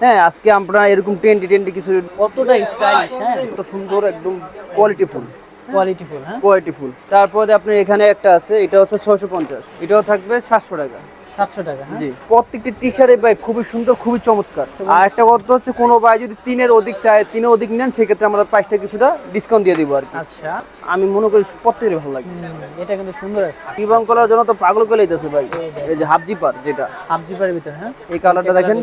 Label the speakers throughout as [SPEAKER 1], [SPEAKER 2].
[SPEAKER 1] হ্যাঁ আজকে আমরা এরকম টেন্টি টেন্টি কিছু
[SPEAKER 2] কতটা স্টাইলিশ হ্যাঁ?
[SPEAKER 1] কত সুন্দর একদম কোয়ালিটি
[SPEAKER 2] ফুল হ্যাঁ?
[SPEAKER 1] কোয়ালিটিফুল তারপরে আপনার এখানে একটা আছে এটা হচ্ছে ছয়শো পঞ্চাশ। এটাও থাকবে সাতশো টাকা।
[SPEAKER 2] সাতশো টাকা হ্যাঁ?
[SPEAKER 1] জি। প্রত্যেকটি টি শার্টের ভাই খুবই সুন্দর খুবই চমৎকার। আর একটা কথা হচ্ছে কোনো ভাই যদি তিনের অধিক চায় তিনের অধিক নেন সেক্ষেত্রে আমরা প্রাইসটা কিছুটা ডিসকাউন্ট দিয়ে দিব আর কি।
[SPEAKER 2] আচ্ছা।
[SPEAKER 1] আমি মনে করি প্রত্যেকেরই ভালো লাগে
[SPEAKER 2] এটা কিন্তু সুন্দর আছে।
[SPEAKER 1] ইবাং কলার জন্য তো পাগল করে দিতেছে ভাই। এই যে। হাফ জিপার যেটা।
[SPEAKER 2] হাফ জিপারের ভিতরে হ্যাঁ?
[SPEAKER 1] এই কালারটা দেখেন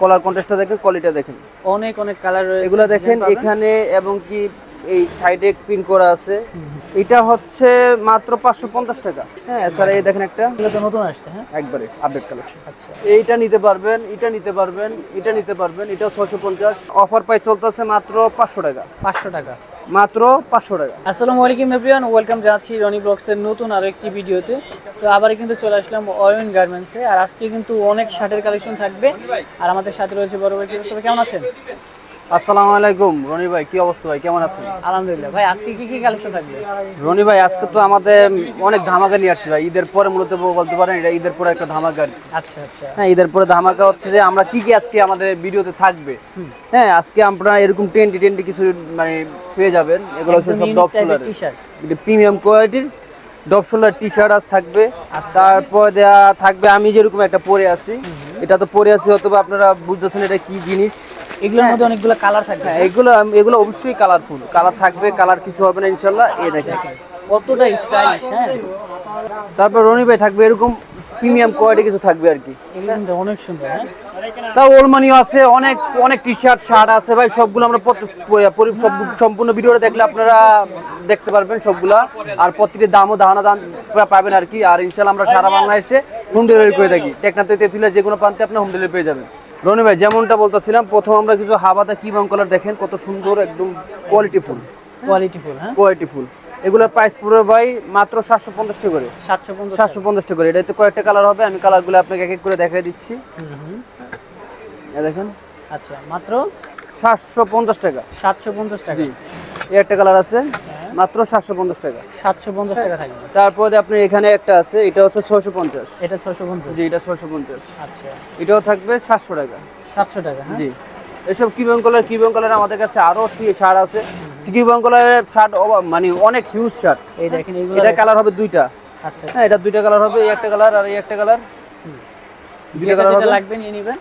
[SPEAKER 1] কলার কন্টেস্টটা দেখেন কোয়ালিটা দেখেন।
[SPEAKER 2] অনেক অনেক কালার রয়েছে।
[SPEAKER 1] এগুলো দেখেন এখানে এবং কি এই সাইডে প্রিন্ট করা আছে। এটা হচ্ছে মাত্র পাঁচশো পঞ্চাশ টাকা। হ্যাঁ এছাড়া এই দেখেন একটা।
[SPEAKER 2] নতুন আসছে হ্যাঁ?
[SPEAKER 1] একবারে আপডেট কালেকশন
[SPEAKER 2] আচ্ছা।
[SPEAKER 1] এইটা নিতে পারবেন এটা নিতে পারবেন এটা নিতে পারবেন এটা ছশো পঞ্চাশ। অফার প্রাইস চলতেছে মাত্র পাঁচশো টাকা।
[SPEAKER 2] পাঁচশো টাকা।
[SPEAKER 1] মাত্র পাঁচশো টাকা।
[SPEAKER 2] আসসালামু আলাইকুম এভরিওয়ান ওয়েলকাম জানাচ্ছি রনি ব্লগসের নতুন আরও একটি ভিডিওতে। তো আবার কিন্তু চলে আসলাম অয়ন গার্মেন্টসে আর আজকে কিন্তু অনেক শার্টের কালেকশন থাকবে। আর আমাদের সাথে রয়েছে বড় ভাই? কেমন আছেন?
[SPEAKER 1] আসসালামু আলাইকুম রনি ভাই কি অবস্থা ভাই? কেমন আছেন?
[SPEAKER 2] আলহামদুলিল্লাহ ভাই আজকে কি কি কালেকশন থাকবে?
[SPEAKER 1] রনি ভাই আজকে তো আমাদের অনেক ধামাকা নিয়ে আসছি ভাই। ঈদের পরে মূলত বলতে পারেন এটা ঈদের পরে একটা ধামাকা
[SPEAKER 2] আচ্ছা আচ্ছা।
[SPEAKER 1] হ্যাঁ ঈদের পরে ধামাকা হচ্ছে যে আমরা কি কি আজকে আমাদের ভিডিওতে থাকবে। হ্যাঁ আজকে আপনারা এরকম টেন্টি টেন্টি কিছু মানে পেয়ে যাবেন। এগুলো হচ্ছে সব ডব সোলার প্রিমিয়াম কোয়ালিটির ডব সোলার টি শার্ট আজ থাকবে।
[SPEAKER 2] আচ্ছা।
[SPEAKER 1] তারপর দেয়া থাকবে আমি যেরকম একটা পরে আছি। এটা তো পরে আছি অথবা আপনারা বুঝতেছেন এটা কি জিনিস।
[SPEAKER 2] এগুলোর মধ্যে অনেকগুলো কালার থাকবে
[SPEAKER 1] হ্যাঁ এগুলো এগুলো অবশ্যই কালারফুল কালার থাকবে কালার কিছু হবে না ইনশাল্লাহ। এই দেখেন।
[SPEAKER 2] কতটা স্টাইলিশ হ্যাঁ?
[SPEAKER 1] তারপর রনি ভাই থাকবে এরকম প্রিমিয়াম কোয়ালিটি কিছু থাকবে আর কি।
[SPEAKER 2] এগুলো অনেক সুন্দর হ্যাঁ?
[SPEAKER 1] তাও ওলমানিও আছে অনেক অনেক টি শার্ট শার্ট আছে ভাই সবগুলো আমরা সম্পূর্ণ ভিডিওটা দেখলে আপনারা দেখতে পারবেন সবগুলা। আর প্রতিটি দামও ধারণা দাম পুরা পাবেন আর কি। আর ইনশাল্লাহ আমরা সারা বাংলাদেশে হোম ডেলিভারি করে থাকি। টেকনাতে তেতুলিয়া যে কোনো প্রান্তে আপনি হোম ডেলিভারি পেয়ে যাবেন। রনি ভাই যেমনটা বলতেছিলাম প্রথম আমরা কিছু হাবাতা কি বাম কালার দেখেন কত সুন্দর একদম কোয়ালিটি
[SPEAKER 2] ফুল হ্যাঁ?
[SPEAKER 1] কোয়ালিটি ফুল এগুলোর প্রাইস পুরো ভাই মাত্র সাতশো পঞ্চাশ টাকা করে।
[SPEAKER 2] সাতশো পঞ্চাশ
[SPEAKER 1] সাতশো টাকা করে। এটাতে কয়েকটা কালার হবে আমি কালারগুলো আপনাকে এক এক করে দেখাই দিচ্ছি। দেখেন।
[SPEAKER 2] আচ্ছা মাত্র?
[SPEAKER 1] সাতশো পঞ্চাশ টাকা।
[SPEAKER 2] সাতশো পঞ্চাশ টাকা।
[SPEAKER 1] এই একটা কালার আছে মাত্র সাতশো পঞ্চাশ টাকা।
[SPEAKER 2] সাতশো পঞ্চাশ টাকা থাকবে।
[SPEAKER 1] তারপরে আপনার এখানে একটা আছে এটা হচ্ছে ছয়শো পঞ্চাশ।
[SPEAKER 2] এটা ছয়শো পঞ্চাশ।
[SPEAKER 1] জি এটা ছয়শো পঞ্চাশ।
[SPEAKER 2] আচ্ছা।
[SPEAKER 1] এটাও থাকবে সাতশো টাকা।
[SPEAKER 2] সাতশো টাকা হ্যাঁ?
[SPEAKER 1] জি। এসব কিউবং কালার কিউবং কালার আমাদের কাছে আরও শার্ট আছে। কিউবং কালারের শার্ট মানে অনেক হিউজ শার্ট।
[SPEAKER 2] এই দেখেন
[SPEAKER 1] এটা কালার হবে দুইটা।
[SPEAKER 2] আচ্ছা।
[SPEAKER 1] হ্যাঁ এটা দুইটা কালার হবে এই একটা কালার আর এই একটা কালার।
[SPEAKER 2] লাগবে নিয়ে নিবেন।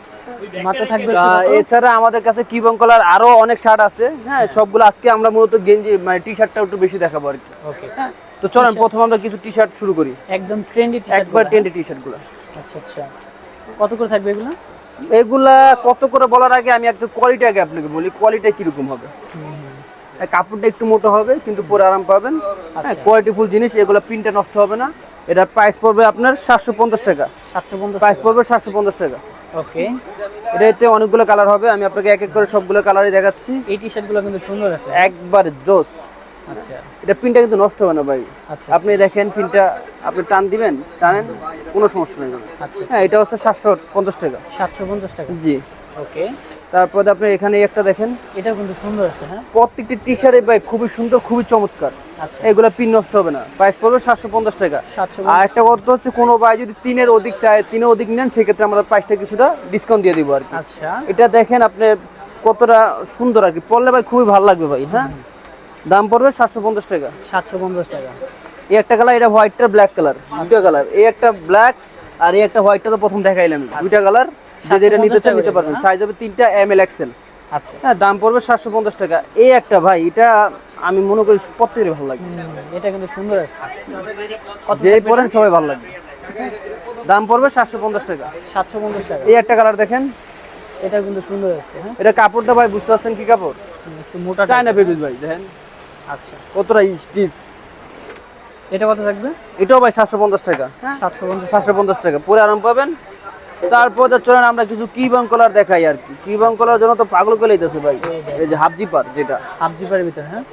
[SPEAKER 1] এছাড়া আমাদের কাছে কিউবং কালার আরও অনেক শার্ট আছে। হ্যাঁ। সবগুলো আজকে আমরা মূলত গেঞ্জি মানে টি শার্টটা একটু বেশি দেখাবো আর কি। হ্যাঁ। তো চলেন প্রথম আমরা কিছু টি শার্ট শুরু করি।
[SPEAKER 2] একদম ট্রেন্ডি
[SPEAKER 1] একবার টেন্ডি টি শার্টগুলো।
[SPEAKER 2] আচ্ছা আচ্ছা। কত করে থাকবে এগুলো?
[SPEAKER 1] এগুলা কত করে বলার আগে আমি একটু কোয়ালিটি আগে আপনাকে বলি কোয়ালিটি কীরকম হবে? কাপড়টা একটু মোটা হবে কিন্তু পরে আরাম পাবেন। হ্যাঁ কোয়ালিটিফুল জিনিস এগুলো প্রিন্টটা নষ্ট হবে না। এটার প্রাইস পড়বে আপনার সাতশো পঞ্চাশ টাকা।
[SPEAKER 2] সাতশো পঞ্চাশ
[SPEAKER 1] প্রাইস পড়বে সাতশো পঞ্চাশ টাকা।
[SPEAKER 2] ওকে।
[SPEAKER 1] এটাতে অনেকগুলো কালার হবে আমি আপনাকে এক এক করে সবগুলো কালারই দেখাচ্ছি।
[SPEAKER 2] এই টি শার্টগুলো কিন্তু সুন্দর আছে।
[SPEAKER 1] একবার জোস।
[SPEAKER 2] আচ্ছা।
[SPEAKER 1] এটা প্রিন্টটা কিন্তু নষ্ট হবে না ভাই।
[SPEAKER 2] আচ্ছা
[SPEAKER 1] আপনি দেখেন প্রিন্টটা আপনি টান দিবেন টানেন কোনো সমস্যা নেই।
[SPEAKER 2] আচ্ছা।
[SPEAKER 1] হ্যাঁ এটা হচ্ছে সাতশো পঞ্চাশ টাকা।
[SPEAKER 2] সাতশো পঞ্চাশ টাকা।
[SPEAKER 1] জি।
[SPEAKER 2] ওকে।
[SPEAKER 1] তারপরে আপনি এখানে একটা দেখেন।
[SPEAKER 2] এটা কিন্তু সুন্দর আছে হ্যাঁ?
[SPEAKER 1] প্রত্যেকটি টি শার্টের ভাই খুবই সুন্দর খুবই চমৎকার।
[SPEAKER 2] আচ্ছা।
[SPEAKER 1] এগুলো পিন নষ্ট হবে না। প্রাইস পড়বে সাতশো পঞ্চাশ টাকা। আর একটা কথা হচ্ছে কোনো ভাই যদি তিনের অধিক চায় তিনের অধিক নেন সেক্ষেত্রে আমরা প্রাইসটা কিছুটা ডিসকাউন্ট দিয়ে দিব আর কি।
[SPEAKER 2] আচ্ছা।
[SPEAKER 1] এটা দেখেন আপনি কতটা সুন্দর আর কি। পড়লে ভাই খুবই ভালো লাগবে ভাই হ্যাঁ? দাম পড়বে সাতশো পঞ্চাশ টাকা।
[SPEAKER 2] সাতশো পঞ্চাশ টাকা।
[SPEAKER 1] এই একটা কালার এটা হোয়াইটটা ব্ল্যাক কালার দুটো কালার এই একটা ব্ল্যাক আর এই একটা হোয়াইটটা তো প্রথম দেখাইলাম। দুইটা কালার যে যেটা নিতে চান নিতে পারবেন। সাইজ হবে তিনটা এম এল এক্সেল
[SPEAKER 2] আচ্ছা।
[SPEAKER 1] হ্যাঁ দাম পড়বে সাতশো পঞ্চাশ টাকা। এই একটা ভাই এটা আমি মনে করি প্রত্যেকেরই ভালো লাগে
[SPEAKER 2] এটা কিন্তু সুন্দর আছে।
[SPEAKER 1] যে পরেন সবাই ভালো লাগবে। দাম পড়বে সাতশো পঞ্চাশ টাকা।
[SPEAKER 2] সাতশো পঞ্চাশ টাকা।
[SPEAKER 1] এই একটা কালার দেখেন।
[SPEAKER 2] এটা কিন্তু সুন্দর আছে হ্যাঁ?
[SPEAKER 1] এটা কাপড়টা ভাই বুঝতে পারছেন কি কাপড়?
[SPEAKER 2] একটু মোটা
[SPEAKER 1] চায়না বেবিস ভাই দেখেন।
[SPEAKER 2] আচ্ছা।
[SPEAKER 1] কতটা স্টিচ
[SPEAKER 2] এটা কত থাকবে?
[SPEAKER 1] এটাও ভাই সাতশো পঞ্চাশ টাকা।
[SPEAKER 2] সাতশো পঞ্চাশ
[SPEAKER 1] সাতশো পঞ্চাশ টাকা। পরে আরাম পাবেন। তারপর চলেন আমরা কিছু কি বাং কলার দেখাই আর কি। কি কলার জন্য তো পাগল করে দিতেছে ভাই। এই যে। হাফ জিপার যেটা।
[SPEAKER 2] হাফ জিপারের ভিতরে হ্যাঁ?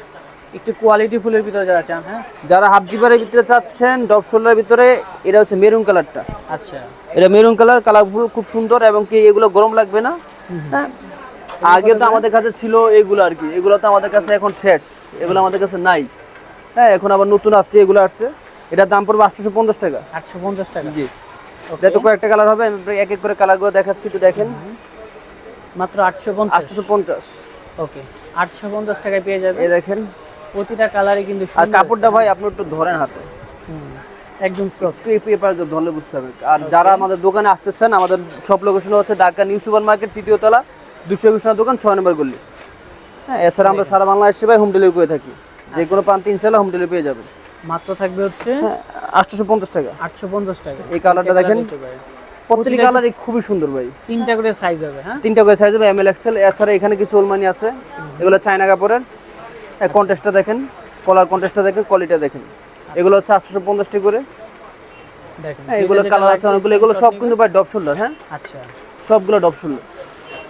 [SPEAKER 2] একটু কোয়ালিটি ফুলের ভিতরে যারা চান হ্যাঁ?
[SPEAKER 1] যারা হাফ জিপারের ভিতরে চাচ্ছেন ডব শোল্ডারের ভিতরে এটা হচ্ছে মেরুন কালারটা
[SPEAKER 2] আচ্ছা।
[SPEAKER 1] এটা মেরুন কালার কালারগুলো খুব সুন্দর এবং কি এগুলো গরম লাগবে না? হ্যাঁ? আগে তো আমাদের কাছে ছিল এগুলো আর কি। এগুলো তো আমাদের কাছে এখন শেষ। এগুলো আমাদের কাছে নাই। হ্যাঁ এখন আবার নতুন আসছে এগুলো আসছে। এটার দাম পড়বে আটশোশো পঞ্চাশ টাকা।
[SPEAKER 2] আটশো পঞ্চাশ টাকা।
[SPEAKER 1] জি। এটা তো কয়েকটা কালার হবে আমি এক এক করে কালারগুলো দেখাচ্ছি একটু দেখেন।
[SPEAKER 2] মাত্র আটশো পঞ্চাশ।
[SPEAKER 1] আটশোশো পঞ্চাশ।
[SPEAKER 2] ওকে আটশো পঞ্চাশ টাকায় পেয়ে যাবে
[SPEAKER 1] এই দেখেন।
[SPEAKER 2] প্রতিটা কালারে কিন্তু
[SPEAKER 1] আর কাপড়টা ভাই আপনি একটু ধরেন হাতে।
[SPEAKER 2] একদম সফট
[SPEAKER 1] এই পেপার ধরলে বুঝতে হবে। আর যারা আমাদের দোকানে আসতেছেন আমাদের সব লোকেশন হচ্ছে ঢাকা নিউ সুপার মার্কেট তৃতীয় তলা দুশো একুশ দোকান ছয় নম্বর গল্লি হ্যাঁ এছাড়া আমরা সারা বাংলাদেশে ভাই হোম ডেলিভারি করে থাকি। যে কোনো প্রান্তে ইনশাল্লাহ হোম ডেলিভারি পেয়ে যাবেন।
[SPEAKER 2] মাত্র থাকবে হচ্ছে
[SPEAKER 1] হ্যাঁ আটশোশো পঞ্চাশ টাকা।
[SPEAKER 2] আটশো পঞ্চাশ টাকা।
[SPEAKER 1] এই কালারটা দেখেন। প্রতিটি কালারই খুবই সুন্দর ভাই।
[SPEAKER 2] তিনটা করে সাইজ হবে হ্যাঁ?
[SPEAKER 1] তিনটা করে সাইজ হবে এম এল এক্সেল এছাড়া এখানে কিছু ওলমানি আছে। এগুলো চায়না কাপড়ের। কন্টেস্টটা দেখেন কলার কন্টেস্টটা দেখেন কোয়ালিটা দেখেন। এগুলো হচ্ছে আটশোশো পঞ্চাশটি করে।
[SPEAKER 2] দেখেন
[SPEAKER 1] হ্যাঁ এগুলো কালার আছে অনেকগুলো এগুলো সব কিন্তু ভাই ডব শোল্ডার হ্যাঁ?
[SPEAKER 2] আচ্ছা।
[SPEAKER 1] সবগুলো ডব শোল্ডার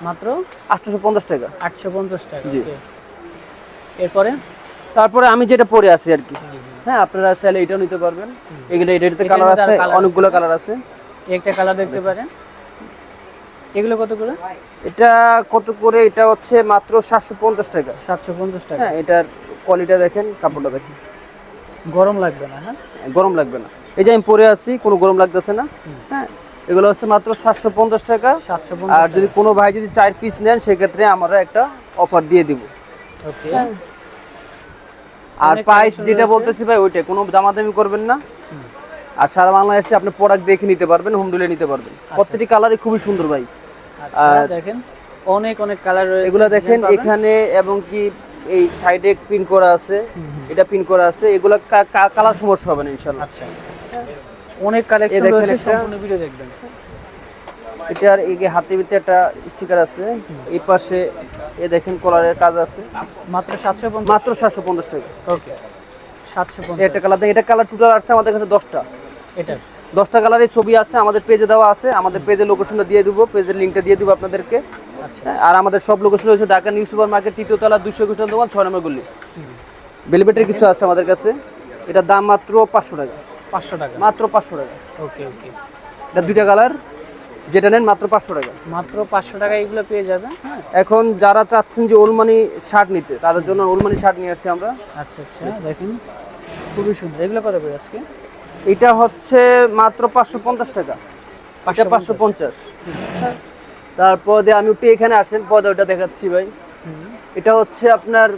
[SPEAKER 2] মাত্র?
[SPEAKER 1] আটশোশো পঞ্চাশ টাকা।
[SPEAKER 2] আটশো পঞ্চাশ টাকা
[SPEAKER 1] জি।
[SPEAKER 2] এরপরে?
[SPEAKER 1] তারপরে আমি যেটা পরে আছি আর কি। হ্যাঁ আপনারা চাইলে এটাও নিতে পারবেন। এগুলো এটাতে কালার আছে অনেকগুলো কালার আছে।
[SPEAKER 2] একটা কালার দেখতে পারেন। এগুলো কত করে?
[SPEAKER 1] এটা কত করে? এটা হচ্ছে মাত্র সাতশো পঞ্চাশ টাকা।
[SPEAKER 2] সাতশো পঞ্চাশ টাকা।
[SPEAKER 1] হ্যাঁ এটার কোয়ালিটা দেখেন কাপড়টা দেখেন।
[SPEAKER 2] গরম লাগবে না হ্যাঁ?
[SPEAKER 1] গরম লাগবে না। এই যে আমি পরে আছি কোনো গরম লাগতেছে না। হ্যাঁ এগুলো হচ্ছে মাত্র সাতশো পঞ্চাশ টাকা।
[SPEAKER 2] সাতশো
[SPEAKER 1] আর যদি কোনো ভাই যদি চার পিস নেন সেক্ষেত্রে আমরা একটা অফার দিয়ে দিব।
[SPEAKER 2] ওকে
[SPEAKER 1] আর প্রাইস যেটা বলতেছি ভাই ওইটা কোনো দামাদামি করবেন না। আর সারা বাংলাদেশে আপনি প্রোডাক্ট দেখে নিতে পারবেন হোম ডেলিভারি নিতে পারবেন। প্রত্যেকটি কালারই খুবই সুন্দর ভাই।
[SPEAKER 2] আচ্ছা দেখেন অনেক অনেক কালার রয়েছে।
[SPEAKER 1] এগুলো দেখেন এখানে এবং কি এই সাইডে পিন করা আছে এটা পিন করা আছে এগুলো কালার সমস্যা হবে না ইনশাল্লাহ
[SPEAKER 2] আচ্ছা। অনেক কালেকশন রয়েছে সম্পূর্ণ ভিডিও দেখবেন।
[SPEAKER 1] এটার এই যে হাতে ভিতরে একটা স্টিকার আছে এই পাশে এ দেখেন কলারের কাজ আছে।
[SPEAKER 2] মাত্র সাতশো পঞ্চাশ।
[SPEAKER 1] মাত্র সাতশো পঞ্চাশ টাকা।
[SPEAKER 2] ওকে। সাতশো
[SPEAKER 1] একটা কালার এটা কালার টোটাল আছে আমাদের কাছে দশটা।
[SPEAKER 2] এটা।
[SPEAKER 1] দশটা কালারের ছবি আছে আমাদের পেজে দেওয়া আছে। আমাদের পেজের লোকেশনটা দিয়ে দেবো পেজের লিঙ্কটা দিয়ে দেবো আপনাদেরকে।
[SPEAKER 2] আচ্ছা।
[SPEAKER 1] হ্যাঁ, আর আমাদের সব লোকেশন হচ্ছে ঢাকা নিউ সুপার মার্কেট তৃতীয় তলা দুশো একুশ দোকান ছয় নম্বর গল্লি বেলবেটের কিছু আছে আমাদের কাছে। এটার দাম মাত্র পাঁচশো টাকা।
[SPEAKER 2] পাঁচশো টাকা।
[SPEAKER 1] মাত্র পাঁচশো টাকা।
[SPEAKER 2] ওকে ওকে।
[SPEAKER 1] এটা দুইটা কালার যেটা নেন মাত্র পাঁচশো টাকা।
[SPEAKER 2] মাত্র পাঁচশো টাকা এগুলো পেয়ে যাবেন হ্যাঁ।
[SPEAKER 1] এখন যারা চাচ্ছেন যে ওলমানি শার্ট নিতে তাদের জন্য ওলমানি শার্ট নিয়ে আসছি আমরা।
[SPEAKER 2] আচ্ছা আচ্ছা দেখেন খুবই সুন্দর। এগুলো কত করে আজকে?
[SPEAKER 1] এটা হচ্ছে মাত্র পাঁচশো পঞ্চাশ টাকা। এটা পাঁচশো পঞ্চাশ। তারপর দিয়ে আমি একটু এখানে আসেন পদে ওটা দেখাচ্ছি ভাই। এটা হচ্ছে আপনার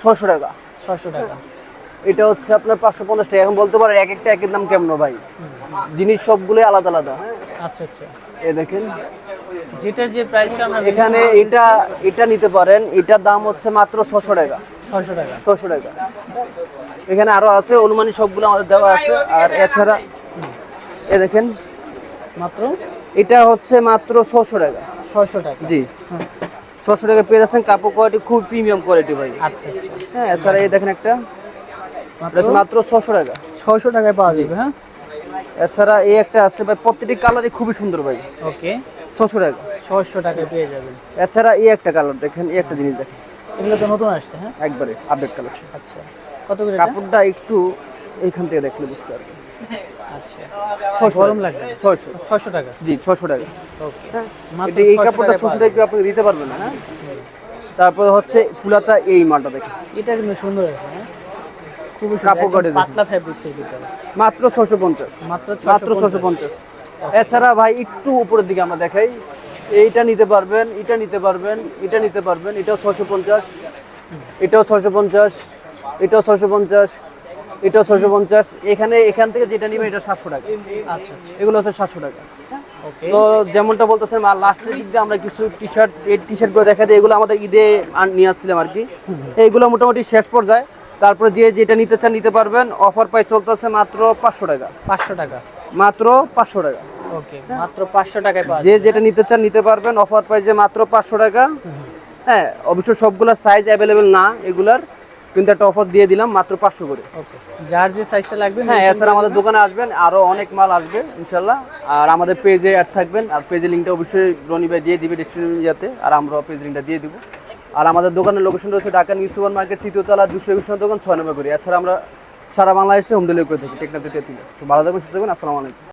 [SPEAKER 1] ছশো টাকা।
[SPEAKER 2] ছশো টাকা।
[SPEAKER 1] এটা হচ্ছে আপনার পাঁচশো পঞ্চাশ টাকা। এখন বলতে পারেন এক একটা একের দাম কেমন ভাই? জিনিস সবগুলোই আলাদা আলাদা। হ্যাঁ
[SPEAKER 2] আচ্ছা আচ্ছা।
[SPEAKER 1] এ দেখেন।
[SPEAKER 2] যেটার যে প্রাইসটা আমরা
[SPEAKER 1] এখানে এটা এটা নিতে পারেন। এটার দাম হচ্ছে মাত্র ছশো টাকা।
[SPEAKER 2] ছশো টাকা।
[SPEAKER 1] ছশো টাকা। এখানে আরও আছে অনুমানিক সবগুলো আমাদের দেওয়া আছে। আর এছাড়া এ দেখেন।
[SPEAKER 2] মাত্র?
[SPEAKER 1] এটা হচ্ছে মাত্র ছশো টাকা।
[SPEAKER 2] ছয়শো টাকা।
[SPEAKER 1] জি। ছশো টাকা পেয়ে যাচ্ছেন। কাপড় কোয়ালিটি খুব প্রিমিয়াম কোয়ালিটি ভাই।
[SPEAKER 2] আচ্ছা আচ্ছা।
[SPEAKER 1] হ্যাঁ এছাড়া এই দেখেন একটা।
[SPEAKER 2] মাত্র?
[SPEAKER 1] ছশো টাকা।
[SPEAKER 2] ছয়শো টাকায় পাওয়া যাবে হ্যাঁ?
[SPEAKER 1] এছাড়া এই একটা আছে ভাই প্রত্যেকটি কালারই খুবই সুন্দর ভাই।
[SPEAKER 2] ওকে
[SPEAKER 1] ছশো টাকা।
[SPEAKER 2] ছয়শো টাকা পেয়ে যাবেন।
[SPEAKER 1] এছাড়া এই একটা কালার দেখেন এই একটা জিনিস দেখেন।
[SPEAKER 2] এগুলো তো নতুন আসছে হ্যাঁ?
[SPEAKER 1] একবারে আপডেট কালেকশন
[SPEAKER 2] আচ্ছা। কত করে
[SPEAKER 1] কাপড়টা একটু এইখান থেকে দেখলে বুঝতে পারবেন।
[SPEAKER 2] আচ্ছা। গরম লাগবে?
[SPEAKER 1] ছয়শো।
[SPEAKER 2] ছয়শো টাকা?
[SPEAKER 1] জি ছশো টাকা।
[SPEAKER 2] ওকে
[SPEAKER 1] হ্যাঁ। এই কাপড়টা ছশো টাকা আপনি দিতে পারবেন না হ্যাঁ? তারপরে হচ্ছে ফুলাতা এই মালটা দেখেন।
[SPEAKER 2] এটা কিন্তু সুন্দর আছে হ্যাঁ?
[SPEAKER 1] কাপড় কাটে
[SPEAKER 2] পাতলা ফ্যাব্রিক্স এর ভিতরে।
[SPEAKER 1] মাত্র ছশো পঞ্চাশ।
[SPEAKER 2] মাত্র
[SPEAKER 1] মাত্র ছশো পঞ্চাশ। এছাড়া ভাই একটু উপরের দিকে আমরা দেখাই। এইটা নিতে পারবেন এটা নিতে পারবেন এটা নিতে পারবেন এটাও ছশো পঞ্চাশ। এটাও ছশো পঞ্চাশ এটাও ছশো পঞ্চাশ এটাও ছশো পঞ্চাশ। এখানে এখান থেকে যেটা নিবে এটা সাতশো টাকা।
[SPEAKER 2] আচ্ছা আচ্ছা।
[SPEAKER 1] এগুলো হচ্ছে সাতশো টাকা। তো যেমনটা বলতেছেন আর লাস্টের দিক দিয়ে আমরা কিছু টি শার্ট এই টি শার্টগুলো দেখা দিই এগুলো আমাদের ঈদে নিয়ে আসছিলাম আর কি। এইগুলো মোটামুটি শেষ পর্যায়ে। তারপরে যে যেটা নিতে চান নিতে পারবেন। অফার প্রাইস চলতেছে মাত্র পাঁচশো টাকা।
[SPEAKER 2] পাঁচশো টাকা।
[SPEAKER 1] মাত্র পাঁচশো টাকা।
[SPEAKER 2] ওকে মাত্র পাঁচশো টাকায়
[SPEAKER 1] যে যেটা নিতে চান নিতে পারবেন। অফার প্রাইসে মাত্র পাঁচশো টাকা। হ্যাঁ অবশ্য সবগুলা সাইজ অ্যাভেলেবেল না এগুলার। কিন্তু একটা অফার দিয়ে দিলাম মাত্র পাঁচশো করে।
[SPEAKER 2] যার যে সাইজটা লাগবে
[SPEAKER 1] হ্যাঁ এছাড়া আমাদের দোকানে আসবেন। আরও অনেক মাল আসবে ইনশাল্লাহ আর আমাদের পেজে অ্যাড থাকবেন। আর পেজের লিঙ্কটা অবশ্যই রনি ভাই দিয়ে দিবে ডিসক্রিপশন যাতে আর আমরা পেজ লিঙ্কটা দিয়ে দিব। আর আমাদের দোকানের লোকেশন রয়েছে ঢাকা নিউ সুপার মার্কেট, তৃতীয় তলা, দুশো একুশ দোকান ছয় নম্বর করি এছাড়া আমরা সারা বাংলাদেশে হোম ডেলিভারি করে থাকি, টেকনাফ তেতুলিয়া। ভালো থাকবেন, সুস্থ থাকবেন, আসসালামু আলাইকুম।